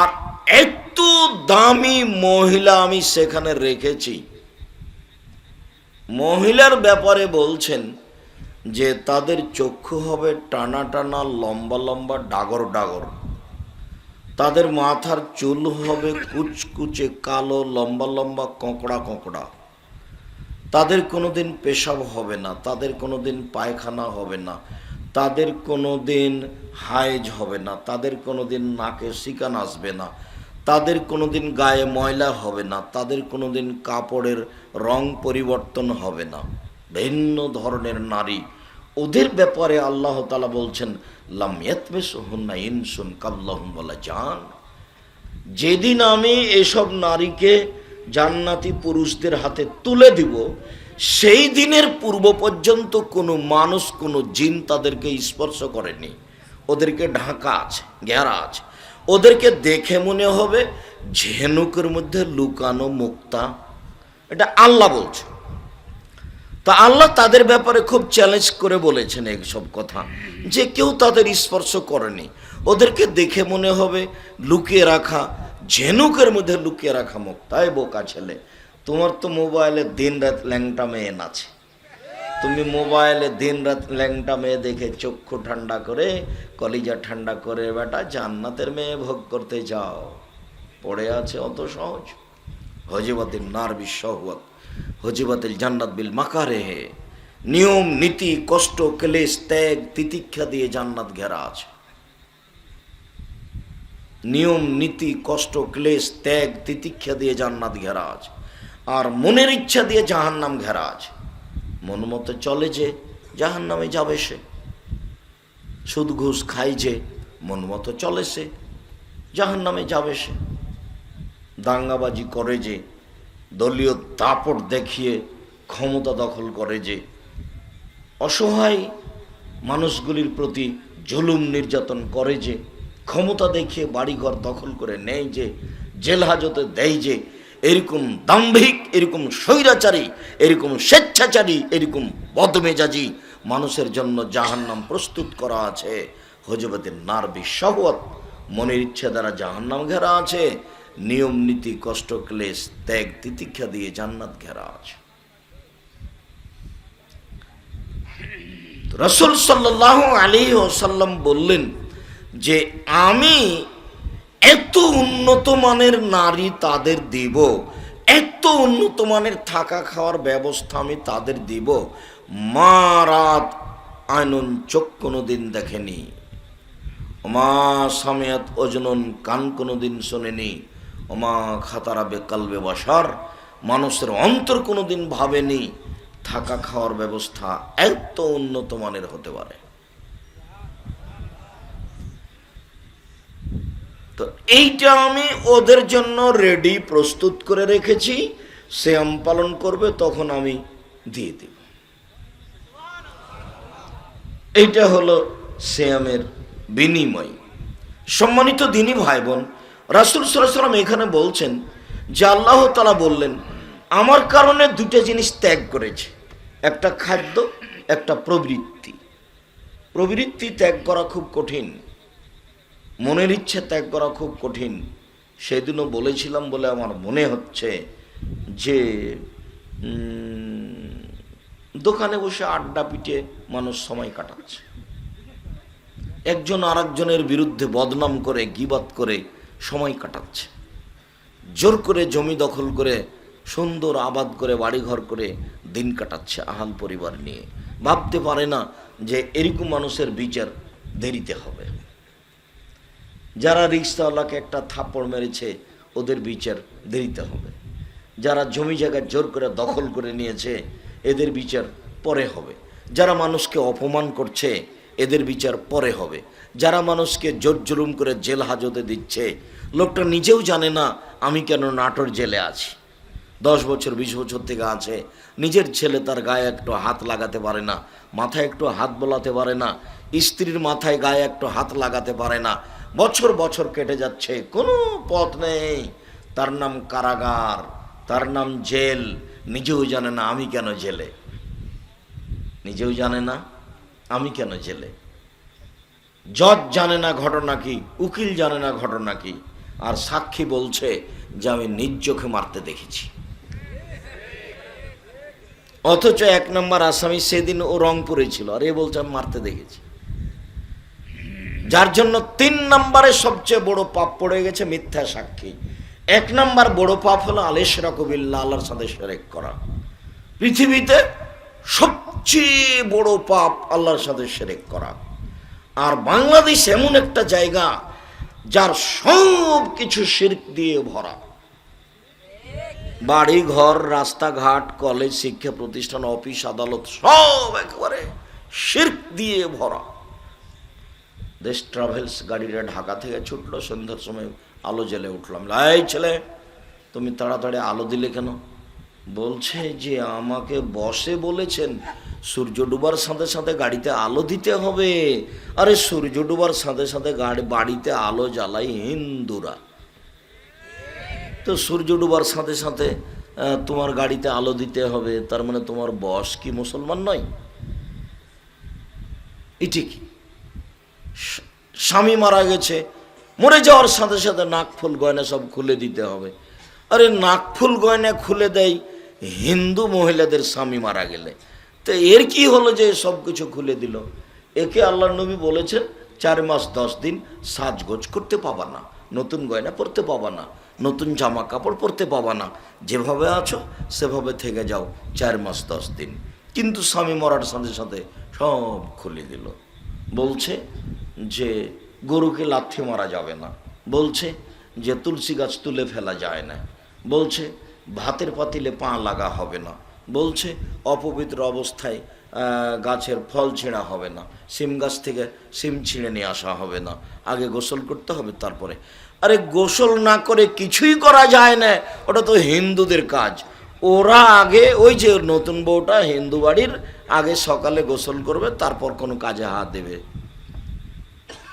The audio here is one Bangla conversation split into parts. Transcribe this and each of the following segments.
আর এত দামি মহিলা আমি সেখানে রেখেছি। মহিলার ব্যাপারে বলছেন যে তাদের চক্ষু হবে টানা টানা, লম্বা লম্বা, ডাগর ডাগর। তাদের মাথার চুল হবে কুচকুচে কালো, লম্বা লম্বা, কঁকড়া কঁকড়া। তাদের কোনোদিন পেশাব হবে না, তাদের কোনোদিন পায়খানা হবে না। তাদের কোনোদিন হাইজ হবে না, তাদের কোনো দিন নাকে শিকান আসবে না, তাদের কোনোদিন গায়ে ময়লা হবে না, তাদের কোনোদিন কাপড়ের রং পরিবর্তন হবে না। ভিন্ন ধরনের নারী। ওদের ব্যাপারে আল্লাহ তালা বলছেন লামিয়াতমেসহুন্না ইনসুন কাবলাহুম বলা জান। যেদিন আমি এসব নারীকে জান্নাতি পুরুষদের হাতে তুলে দিব সেই দিনের পূর্ব পর্যন্ত কোনো মানুষ, কোনো জিন তাদেরকে স্পর্শ করেনি। ওদেরকে ঢাকা আছে ঘেরা আছে। ওদেরকে দেখে মনে হবে ঝেনুকের মধ্যে লুকানো মুক্তা। এটা আল্লাহ বলছে। তা আল্লাহ তাদের ব্যাপারে খুব চ্যালেঞ্জ করে বলেছেন এইসব কথা, যে কেউ তাদের স্পর্শ করেনি। ওদেরকে দেখে মনে হবে লুকিয়ে রাখা, ঝেনুকের মধ্যে লুকিয়ে রাখা মুক্তা এ বোকা ছেলে। তোমার তো মোবাইলে দিন রাত ল্যাংটা মেয়ে আছে তুমি মোবাইলে দিন রাত ল্যাংটা মেয়ে দেখে চক্ষু ঠান্ডা করে, কলিজা ঠান্ডা করে, বেটা জান্নাতের মেয়ে ভোগ করতে যাও। পড়ে আছে অত সহজ। হজিবাতিল নার বিশ্বহুয়াত হজিবাতিল জান্নাত বিল মাকারে। নিয়ম, নীতি, কষ্ট, ক্লেশ, ত্যাগ, তিতিক্ষা দিয়ে জান্নাত ঘেরা আছে। নিয়ম, নীতি, কষ্ট, ক্লেশ, ত্যাগ, তিতিক্ষা দিয়ে জান্নাত ঘেরা আছে। আর মনের ইচ্ছা দিয়ে জাহান নাম ঘেরা আছে মন মতো চলে যে জাহান নামে যাবে সে। সুদ ঘুষ খাই যে, মন মতো চলে সে জাহান নামে যাবে সে। দাঙ্গাবাজি করে যে, দলীয় দাপট দেখিয়ে ক্ষমতা দখল করে যে। অসহায় মানুষগুলির প্রতি জুলুম নির্যাতন করে যে, ক্ষমতা দেখিয়ে বাড়িঘর দখল করে নেয় যে, জেল হাজতে দেয় যে এরকম দাম্ভিক, এরকম স্বৈরাচারী, এরকম স্বেচ্ছাচারী, এরকম বদমেজাজি মানুষের জন্য জাহান্নাম প্রস্তুত করা আছে। হজবতের নারবি শহৎ মনের ইচ্ছা দ্বারা জাহান্নাম ঘেরা আছে, নিয়ম নীতি কষ্ট ক্লেশ ত্যাগ তিতিক্ষা দিয়ে জান্নাত ঘেরা আছে। রসুল সাল্লাহ আলী ওসাল্লাম বললেন যে, আমি এত উন্নত মানের নারী তাদের দিব, এত উন্নত মানের থাকা খাওয়ার ব্যবস্থা আমি তাদের দিব। মা রাত আইনুন চোখ কোনোদিন দেখেনি মা সামিয়াত অজনন কান কোনোদিন শোনেনি মা খাতারা বেকালবে বাসার মানুষের অন্তর কোনোদিন ভাবেনি। থাকা খাওয়ার ব্যবস্থা এত উন্নত মানের হতে পারে। তো এইটা আমি ওদের জন্য রেডি প্রস্তুত করে রেখেছি। শ্যাম পালন করবে, তখন আমি দিয়ে দেব। এইটা হলো শ্যামের বিনিময়। সম্মানিত দিনই ভাই বোন রাসুল সাল্লাম এখানে বলছেন যে আল্লাহ তালা বললেন, আমার কারণে দুটো জিনিস ত্যাগ করেছে। একটা খাদ্য, একটা প্রবৃত্তি। প্রবৃত্তি ত্যাগ করা খুব কঠিন। মনের ইচ্ছে ত্যাগ করা খুব কঠিন। সেদিনও বলেছিলাম বলে আমার মনে হচ্ছে যে দোকানে বসে আড্ডা পিটে মানুষ সময় কাটাচ্ছে। একজন আরেকজনের বিরুদ্ধে বদনাম করে গিবাত করে সময় কাটাচ্ছে। জোর করে জমি দখল করে, সুন্দর আবাদ করে, বাড়িঘর করে দিন কাটাচ্ছে আহাল পরিবার নিয়ে। ভাবতে পারে না যে এরকম মানুষের বিচার দেরিতে হবে। যারা রিক্সাওয়ালাকে একটা থাপ্পড় মেরেছে, ওদের বিচার দেরিতে হবে। যারা জমি জায়গা জোর করে দখল করে নিয়েছে, এদের বিচার পরে হবে। যারা মানুষকে অপমান করছে, এদের বিচার পরে হবে। যারা মানুষকে জোর জুলুম করে জেল হাজতে দিচ্ছে, লোকটা নিজেও জানে না, আমি কেন নাটোর জেলে আছি। দশ বছর, বিশ বছর থেকে আছে, নিজের ছেলে তার গায়ে একটু হাত লাগাতে পারে না, মাথায় একটু হাত বোলাতে পারে না, স্ত্রীর মাথায় গায়ে একটু হাত লাগাতে পারে না বছর বছর কেটে যাচ্ছে, কোনো পথ নেই। তার নাম কারাগার, তার নাম জেল। নিজেও জানে না আমি কেন জেলে। নিজেও জানে না আমি কেন জেলে। জজ জানে না ঘটনা কি, উকিল জানে না ঘটনা কি, আর সাক্ষী বলছে যে আমি নিজ চোখে মারতে দেখেছি। অথচ এক নম্বর আসামি সেদিন ও রংপুরে ছিল, আর এ বলছে আমি মারতে দেখেছি। যার জন্য তিন নম্বরে সবচেয়ে বড় পাপ পড়ে গেছে মিথ্যা সাক্ষী। এক নম্বর বড় পাপ হলো আলেশরা কবিল্লা আল্লাহর সাথে সেরেক করা। পৃথিবীতে সবচেয়ে বড় পাপ আল্লাহর সাথে সেরেক করা। আর বাংলাদেশ এমন একটা জায়গা যার সব কিছু শির্ক দিয়ে ভরা। বাড়ি ঘর রাস্তাঘাট, কলেজ, শিক্ষা প্রতিষ্ঠান, অফিস, আদালত সব একেবারে শির্ক দিয়ে ভরা। দেশ ট্রাভেলস গাড়িটা ঢাকা থেকে ছুটলো, সন্ধ্যার সময় আলো জ্বেলে উঠলাম। এই ছেলে, তুমি তাড়াতাড়ি আলো দিলে কেন? বলছে যে আমাকে বসে বলেছেন, সূর্য ডুবার সাথে সাথে গাড়িতে আলো দিতে হবে। আরে সূর্য ডুবার সাথে সাথে গাড়ি, বাড়িতে আলো জ্বালাই হিন্দুরা। তো সূর্য ডুবার সাথে সাথে তোমার গাড়িতে আলো দিতে হবে, তার মানে তোমার বস কি মুসলমান নয়? এটি কি? স্বামী মারা গেছে, মরে যাওয়ার সাথে সাথে নাকফুল গয়না সব খুলে দিতে হবে। আরে নাকফুল গয়না খুলে দেয়, হিন্দু মহিলাদের স্বামী মারা গেলে। তো এর কি হলো যে সব কিছু খুলে দিল? একে আল্লাহ নবী বলেছেন, চার মাস দশ দিন সাজগোজ করতে পাবা না, নতুন গয়না পরতে পাবা না, নতুন জামা কাপড় পরতে পাবা না, যেভাবে আছো সেভাবে থেকে যাও, চার মাস দশ দিন। কিন্তু স্বামী মরার সাথে সাথে সব খুলে দিল। বলছে যে গরুকে লাথি মারা যাবে না। বলছে যে তুলসী গাছ তুলে ফেলা যায় না। বলছে ভাতের পাতিলে পা লাগা হবে না। বলছে অপবিত্র অবস্থায় গাছের ফল ছিঁড়া হবে না। সিম গাছ থেকে সিম ছিঁড়ে নিয়ে আসা হবে না। আগে গোসল করতে হবে, তারপরে। আরে গোসল না করে কিছুই করা যায় না। ওটা তো হিন্দুদের কাজ। ওরা আগে, ওই যে নতুন বউটা হিন্দু বাড়ির, আগে সকালে গোসল করবে, তারপর কোনো কাজে হাত দেবে।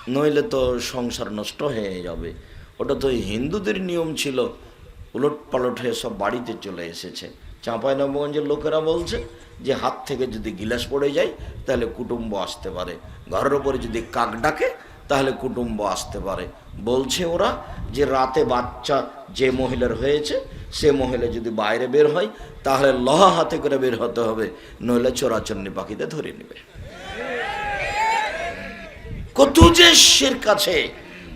নইলে তো সংসার নষ্ট হয়ে যাবে। ওটা তো হিন্দুদের নিয়ম ছিল। উলট পালট হয়ে সব বাড়িতে চলে এসেছে। চাঁপাই চাঁপাইনবগঞ্জের লোকেরা বলছে যে, হাত থেকে যদি গিলাস পড়ে যায়, তাহলে কুটুম্ব আসতে পারে। ঘরের ওপরে যদি কাক ডাকে, তাহলে কুটুম্ব আসতে পারে। বলছে ওরা যে, রাতে বাচ্চা যে মহিলার হয়েছে, সে মহিলা যদি বাইরে বের হয়, তাহলে লহা হাতে করে বের হতে হবে। নইলে চোরাচন্নি পাখিতে ধরে নেবে। কত যে শির কাছে,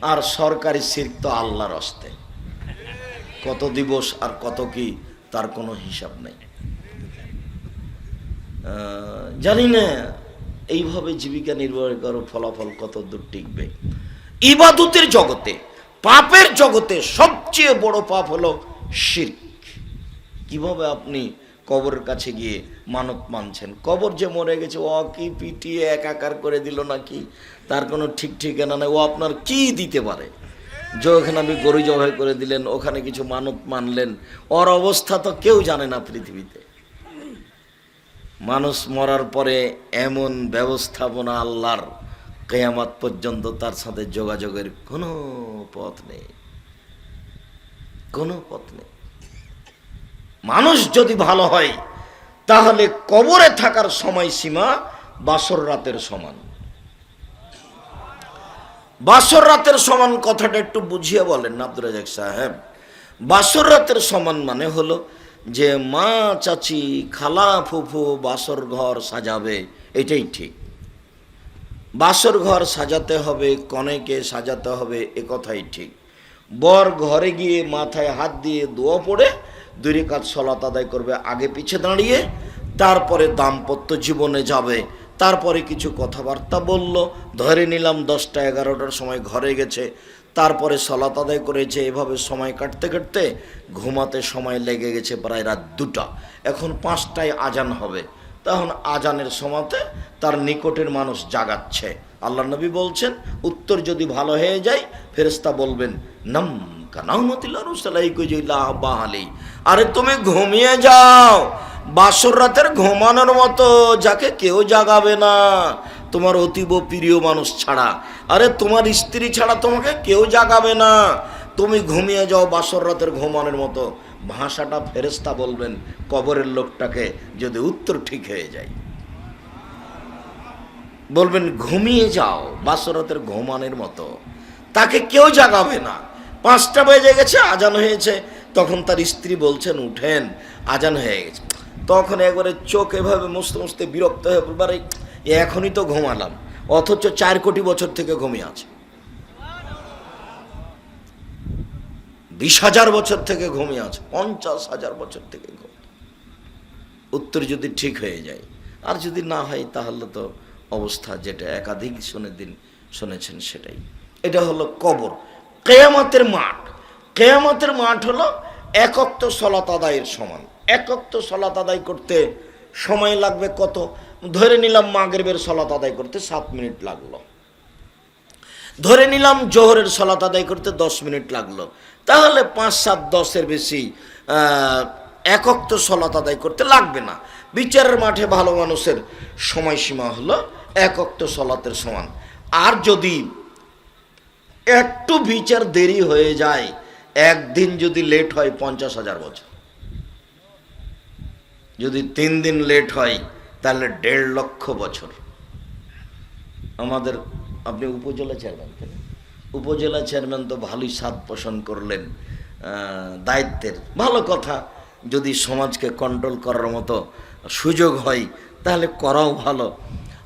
আর সরকারি শির তো আল্লাহর হস্তে। কত দিবস আর কত কি, তার কোনো হিসাব নেই। জানি না, এইভাবে জীবিকা নির্বাহ করো ফলাফল কত দূর টিকবে। ইবাদতের জগতে, পাপের জগতে সবচেয়ে বড় পাপ হলো শির্ক কীভাবে আপনি কবরের কাছে গিয়ে মানত মানছেন। কবর যে মরে গেছে, ও কি পিটিয়ে একাকার করে দিল নাকি? তার কোনো ঠিক ঠিকানা নেই। ও আপনার কি দিতে পারে? যে ওখানে আপনি গরু জবাই করে দিলেন, ওখানে কিছু মানত মানলেন, ওর অবস্থা তো কেউ জানে না পৃথিবীতে। মানুষ মরার পরে এমন ব্যবস্থাপনা আল্লাহর কেয়ামাত পর্যন্ত তার সাথে যোগাযোগের কোনো পথ নেই। কোনো পথ নেই। মানুষ যদি ভালো হয়, তাহলে কবরে থাকার সময়সীমা বাসর রাতের সমান। বাসর রাতের সমান কথাটা একটু বুঝিয়ে বলেন না আব্দুল রাজাক সাহেব। বাসর রাতের সমান মানে হলো যে মা, চাচি, খালা, ফুফু বাসর ঘর সাজাবে, এটাই ঠিক। বাসর ঘর সাজাতে হবে, কনেকে সাজাতে হবে, এ কথাই ঠিক। বর ঘরে গিয়ে মাথায় হাত দিয়ে দোয়া পড়ে দুই কাজ সলাত আদায় করবে, আগে পিছে দাঁড়িয়ে, তারপরে দাম্পত্য জীবনে যাবে। তারপরে কিছু কথাবার্তা বলল, ধরে নিলাম দশটা এগারোটার সময় ঘরে গেছে, তারপরে সলাত আদায় করেছে, এভাবে সময় কাটতে কাটতে ঘুমাতে সময় লেগে গেছে প্রায় রাত দুটা। এখন পাঁচটায় আজান হবে। তখন আজানের সময়তে তার নিকটের মানুষ জাগাচ্ছে। আল্লাহ নবী বলছেন, উত্তর যদি ভালো হয়ে যায় ফেরেস্তা বলবেন, নম কানাউমতিল্লাহলি আরে তুমি ঘুমিয়ে যাও। বাসর রাতের ঘুমানোর মতো যাকে কেউ জাগাবে না। তোমার অতীব প্রিয় মানুষ ছাড়া। আরে তোমার স্ত্রী ছাড়া তোমাকে কেউ জাগাবে না। তুমি ঘুমিয়ে যাও বাসর রাতের ঘুমানোর মতো। ভাষাটা ফেরেস্তা বলবেন কবরের লোকটাকে যদি উত্তর ঠিক হয়ে যায়। বলবেন, ঘুমিয়ে যাও বাসরাতের ঘুমানের মতো। তাকে কেউ জাগাবে না। পাঁচটা বেজে গেছে, আজান হয়েছে। তখন তার স্ত্রী বলছেন উঠেন আজান হয়ে গেছে। তখন একবারে চোখ এভাবে মুছতে মুছতে বিরক্ত হয়ে বলবার "এই, এখনই তো ঘুমালাম অথচ চার কোটি বছর থেকে ঘুমিয়ে আছে। বিশ হাজার বছর থেকে ঘুমিয়ে আছে পঞ্চাশ হাজার বছর থেকে ঘুম। উত্তর যদি ঠিক হয়ে যায় আর যদি না হয় তাহলে তো অবস্থা যেটা একাধিক শুনে দিন শুনেছেন সেটাই। এটা হলো কবর। কেয়ামতের মাঠ। কেয়ামতের মাঠ হলো একক্ত সলাত আদায়ের সমান। একক্ত সলাত আদায় করতে সময় লাগবে কত? ধরে নিলাম মাগরিবের সলাত আদায় করতে সাত মিনিট লাগল। ধরে নিলাম জোহরের সলাত আদায় করতে দশ মিনিট লাগল। তাহলে পাঁচ সাত দশের বেশি আহ, একক সলাত আদায় করতে লাগবে না। বিচারের মাঠে ভালো মানুষের সময়সীমা হলো একক তো সলাতের সমান। আর যদি একটু বিচার দেরি হয়ে যায় একদিন যদি লেট হয় পঞ্চাশ হাজার বছর। যদি তিন দিন লেট হয়, তাহলে দেড় লক্ষ বছর। আমাদের, আপনি উপজেলা চেয়ারম্যান উপজেলা চেয়ারম্যান তো ভালোই স্বাদ পোষণ করলেন দায়িত্বের। ভালো কথা, যদি সমাজকে কন্ট্রোল করার মতো সুযোগ হয়, তাহলে করাও ভালো।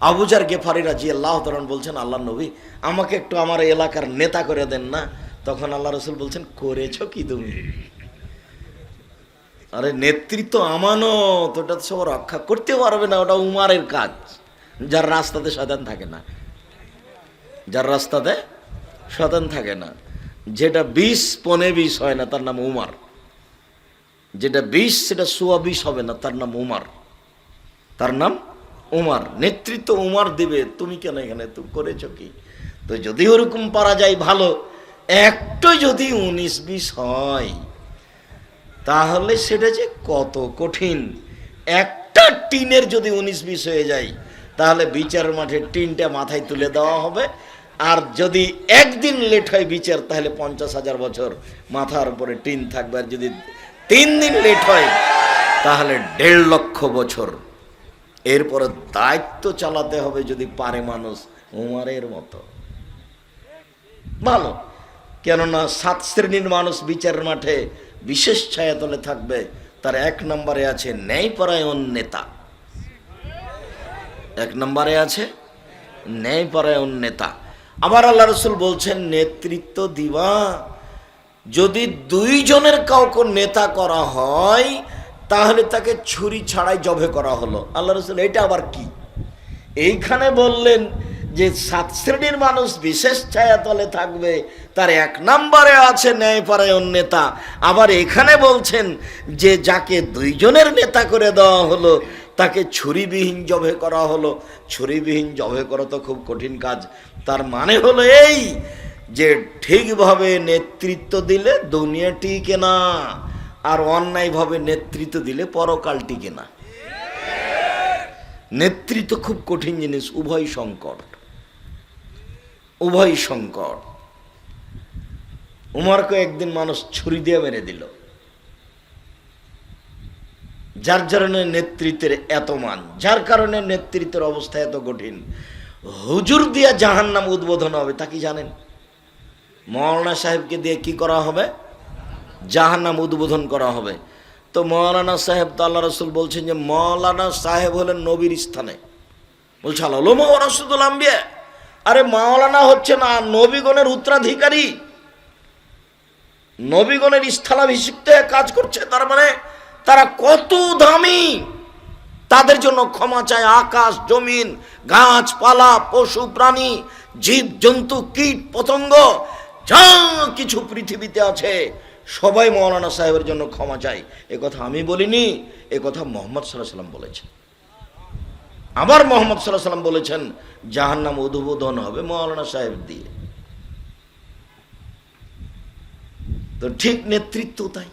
আবুজার গেফারি রাজি আল্লাহ বলছেন আল্লাহ নবী, আমাকে একটু আমার এলাকার নেতা করে দেন না তখন আল্লাহ রসুল বলছেন, করেছ কি তুমি? আরে, নেতৃত্ব আমানত, ওটা সব রক্ষা করতে পারবে না, ওটা উমারের কাজ। যার রাস্তাতে শয়তান থাকে না। যার রাস্তাতে শতান থাকে না। যেটা বিষ, পনে বিষ হয় না, তার নাম উমার। যেটা বিষ, সেটা সোয়া বিষ হবে না, তার নাম উমার। তার নাম উমার। নেতৃত্ব উমার দিবে, তুমি কেন এখানে? তুমি করেছ কি? তো যদি ওরকম পারা যায় ভালো একটু যদি উনিশ বিশ হয়, তাহলে সেটা যে কত কঠিন। একটা টিনের যদি উনিশ বিশ হয়ে যায়, তাহলে বিচার মাঠে টিনটা মাথায় তুলে দেওয়া হবে। আর যদি একদিন লেট হয় বিচার, তাহলে পঞ্চাশ হাজার বছর মাথার উপরে টিন থাকবে। আর যদি তিন দিন লেট হয়, তাহলে দেড় লক্ষ বছর। এরপরে দায়িত্ব চালাতে হবে যদি পারে মানুষ, উমারের মতো। ভালো। কেননা সাত শ্রেণির মানুষ বিচারের মাঠে বিশেষ ছায়াতলে থাকবে, তার এক নম্বরে আছে ন্যায়পরায়ণ নেতা। এক নম্বরে আছে ন্যায়পরায়ণ নেতা। আবার আল্লাহ রসুল বলছেন, নেতৃত্ব দিবা, যদি দুইজনের কাউকে নেতা করা হয়, তাহলে তাকে ছুরি ছাড়াই জবে করা হলো। আল্লাহ রসুল, এটা আবার কি? এইখানে বললেন যে সাত শ্রেণির মানুষ বিশেষ ছায়াতলে থাকবে, তার এক নম্বরে আছে ন্যায়পরায়ণ নেতা। আবার এখানে বলছেন যে যাকে দুইজনের নেতা করে দেওয়া হলো, তাকে ছুরিবিহীন জবে করা হলো। ছুরিবিহীন জবে করা তো খুব কঠিন কাজ। তার মানে হলো এই যে ঠিকভাবে নেতৃত্ব দিলে দুনিয়া টিকে না, আর অন্যায়ভাবে নেতৃত্ব দিলে পরকাল টিকে না। নেতৃত্ব খুব কঠিন জিনিস, উভয় সংকট। উভয় সংকট। উমারকে একদিন মানুষ ছুরি দিয়ে মেরে দিল। যার কারণে নেতৃত্বের এত মান, যার কারণে নেতৃত্বের অবস্থা এত কঠিন, হুজুর দিয়া জাহান নাম উদ্বোধন হবে, তা কি জানেন? মৌলানা সাহেবকে দিয়ে কি করা হবে? জাহান নাম উদ্বোধন করা হবে। তো মৌলানা সাহেব তো আল্লাহ রসুল বলছেন যে মৌলানা সাহেব হলেন নবীর স্থানে। বলছে আলো মহারাষ্ট্রুল আম্বিয়া। আরে মাওলানা হচ্ছে না, নবীগণের উত্তরাধিকারী। নবীগণের স্থলাভিষিক্ত কাজ করছে, তার মানে তারা কত দামি। তাদের জন্য ক্ষমা চায় আকাশ, জমিন, গাছপালা, পশু, প্রাণী, জীব, জন্তু, কীট, পতঙ্গ, যা কিছু পৃথিবীতে আছে, সবাই মৌলানা সাহেবের জন্য ক্ষমা চাই এ কথা আমি বলিনি, এ কথা মোহাম্মদ সাল্লাহ সাল্লাম বলেছেন। আবার মোহাম্মদ সাল্লাহ সাল্লাম বলেছেন যাহার নাম উদ্বোধন হবে মৌলানা সাহেব দিয়ে। তো ঠিক নেতৃত্ব তাই।